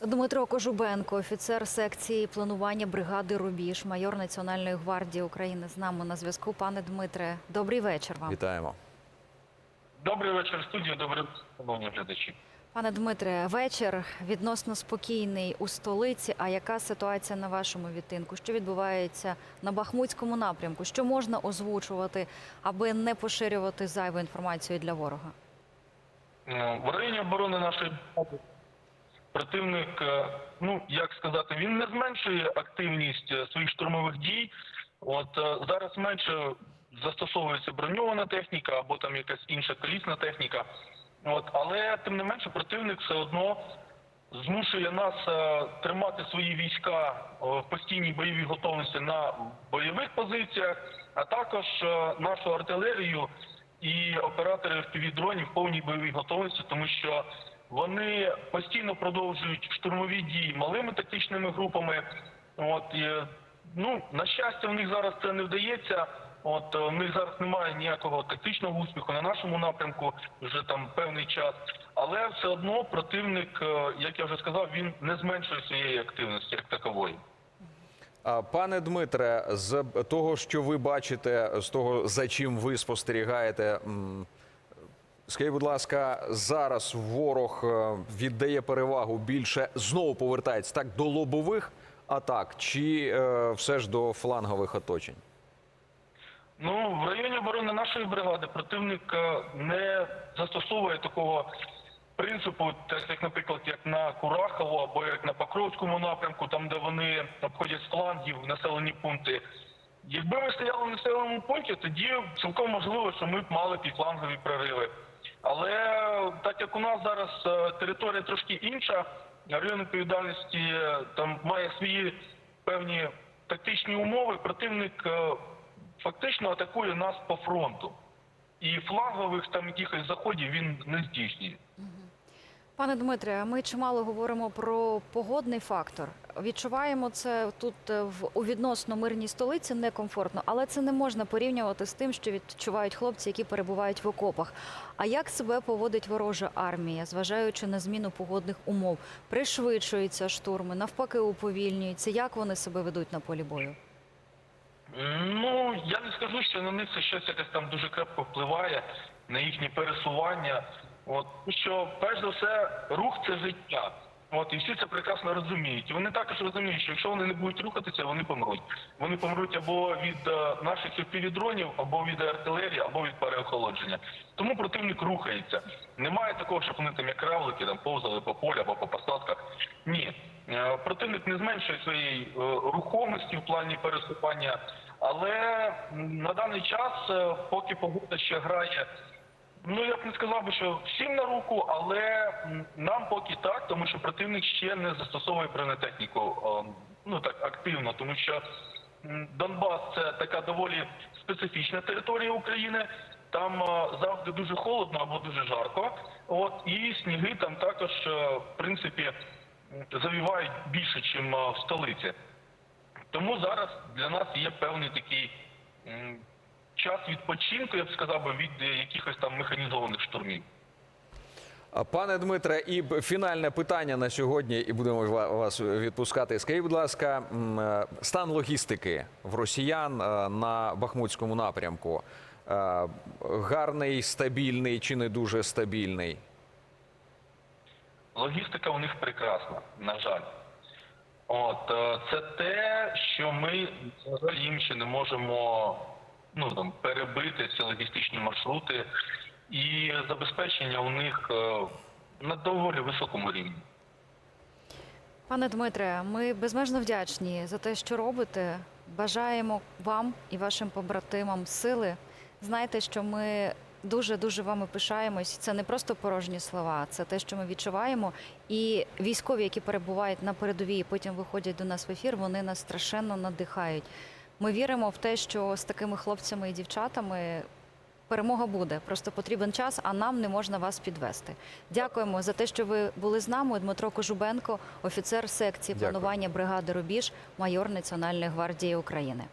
Дмитро Кожубенко, офіцер секції планування бригади Рубіж, майор Національної гвардії України. З нами на зв'язку. Пане Дмитре, добрий вечір вам. Вітаємо. Добрий вечір, студія. Добрий шановні глядачі. Пане Дмитре, вечір відносно спокійний у столиці. А яка ситуація на вашому відтинку? Що відбувається на Бахмутському напрямку? Що можна озвучувати, аби не поширювати зайву інформацію для ворога? В районі оборони нашої противник, е, ну як сказати, він не зменшує активність е, своїх штурмових дій. От е, зараз менше застосовується броньована техніка або там якась інша колісна техніка. От, але тим не менше противник все одно змушує нас тримати свої війська в постійній бойовій готовності на бойових позиціях, а також нашу артилерію і оператори впівдронів в повній бойовій готовності, тому що вони постійно продовжують штурмові дії малими тактичними групами. От і, ну на щастя, в них зараз це не вдається. От в них зараз немає ніякого тактичного успіху на нашому напрямку вже там певний час. Але все одно противник, е, як я вже сказав, він не зменшує своєї активності як такової. Пане Дмитре, з того, що ви бачите, з того, за чим ви спостерігаєте, скажіть, будь ласка, зараз ворог е, віддає перевагу більше знову повертається так до лобових атак, чи е, все ж до флангових оточень? Ну, в районі оборони нашої бригади противник е, не застосовує такого принципу, так як, наприклад, як на Курахово або як на Покровському напрямку, там де вони обходять флангів населені пункти. Якби ми стояли в населеному пункті, тоді цілком можливо, що ми б мали підфлангові прориви. Але так як у нас зараз е, територія трошки інша, район відповідальності е, там має свої певні тактичні умови, противник е, фактично атакує нас по фронту. І флангових там якихось заходів він не здійснює. Пане Дмитре, ми чимало говоримо про погодний фактор. Відчуваємо це тут е, в у відносно мирній столиці некомфортно, але це не можна порівнювати з тим, що відчувають хлопці, які перебувають в окопах. А як себе поводить ворожа армія, зважаючи на зміну погодних умов? Пришвидшуються штурми, навпаки, уповільнюються. Як вони себе ведуть на полі бою? Ну я не скажу, що на них це щось якось там дуже крепко впливає на їхнє пересування. От що перш за все рух це життя. От і всі це прекрасно розуміють. І вони також розуміють, що якщо вони не будуть рухатися, вони помруть. Вони помруть або від е, наших півдронів, або від артилерії, або від переохолодження. Тому противник рухається. Немає такого, щоб вони там як равлики там повзали по полю або по посадках. Ні, Е, противник не зменшує своєї е, рухомості в плані переступання, але на даний час, е, поки погода ще грає. Ну я б не сказав би, що всім на руку, але нам поки так, тому що противник ще не застосовує бронетехніку е, ну так активно, тому що Донбас це така доволі специфічна територія України. Там е, завжди дуже холодно або дуже жарко. От і сніги там також, е, в принципі, завівають більше, ніж в столиці. Тому зараз для нас є певний такий час відпочинку, я б сказав би, від е, якихось там механізованих штурмів. Пане Дмитре, і фінальне питання на сьогодні, і будемо вас відпускати. Скажіть, будь ласка, е, стан логістики в росіян е, на Бахмутському напрямку гарний, стабільний чи не дуже стабільний? Логістика у них прекрасна, на жаль. От це те, що ми на жаль, їм ще не можемо ну там перебити ці логістичні маршрути, і забезпечення у них е, на доволі високому рівні. Пане Дмитре, ми безмежно вдячні за те, що робите. Бажаємо вам і вашим побратимам сили. Знайте, що ми дуже дуже вами пишаємось. Це не просто порожні слова, це те, що ми відчуваємо. І військові, які перебувають на передовій, і потім виходять до нас в ефір, вони нас страшенно надихають. Ми віримо в те, що з такими хлопцями і дівчатами перемога буде. Просто потрібен час, а нам не можна вас підвести. Дякуємо за те, що ви були з нами. Дмитро Кожубенко, офіцер секції Дякую. планування бригади Рубіж, майор Національної гвардії України.